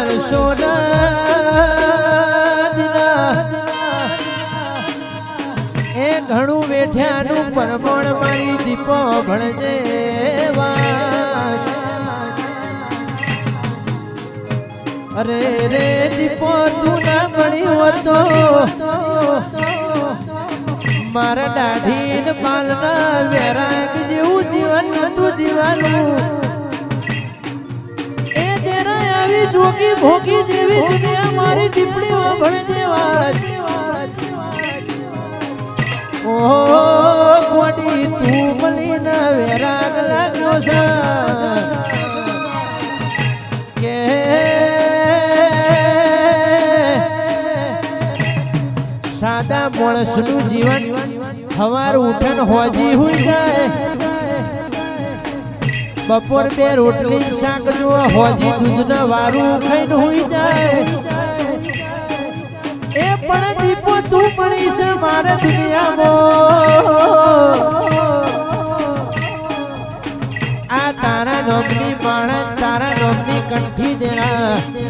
વર્ષો એ ઘણું વેઠ્યાનું પરમણ મારી દીપો ભણજે અરે રે દીપો, તું ના ભણ્યું હોતો. મારા દાઢી પાલના વેરાક જેવું જીવન હતું જીવાનું. આવી જોગી ભોગી જેવી દુનિયા મારી દીપડી ભણે જેવા ઓહો ગોડી તું મળીને વેરાગ લાગ્યો છે. સાદા માણસનું જીવન સવાર ઉઠન હોજી હોય જાય. બપોર બે રોટલી શાક જો હોજી દૂધના વારું ખાઈને હુઈ જાય. એ પણ દીપો તું પડી છે મારે દુનિયામાં. આ તારા નોમની પણ તારા નોમની કંઠી દેણા.